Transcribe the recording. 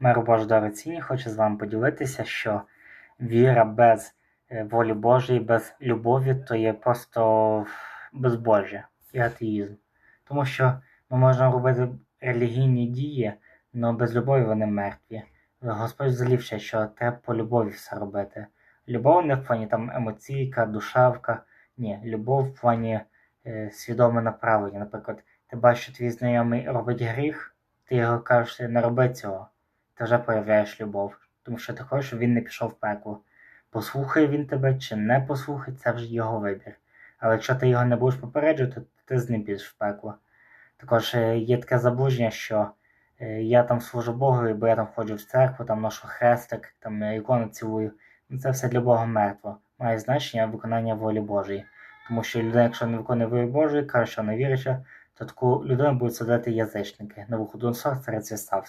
Миру Божий дорогоцінні, хочу з вами поділитися, що віра без е, волі Божої, без любові, то є просто безбожжя і атеїзм. Тому що ми можемо робити релігійні дії, але без любові вони мертві. Господь залівши, що треба по любові все робити. Любов не в плані там емоційка, душевка. Ні, любов в плані е, свідоме направлення. Наприклад, ти бачиш, що твій знайомий робить гріх, ти його кажеш, не роби цього. Ти вже проявляєш любов, тому що ти хочеш, щоб він не пішов в пекло. Послухає він тебе чи не послухає, це вже його вибір. Але якщо ти його не будеш попереджувати, то ти з ним підеш в пекло. Також е, є таке заблуження, що е, я там служу Богу, бо я там ходжу в церкву, там ношу хрестик, там ікону цілую. Ну, Це все для Бога мертво. Має значення виконання волі Божої. Тому що людина, якщо не виконує волі Божої, каже, що не вірить, то таку людину будуть садити язичники. На виходу царець Ставський.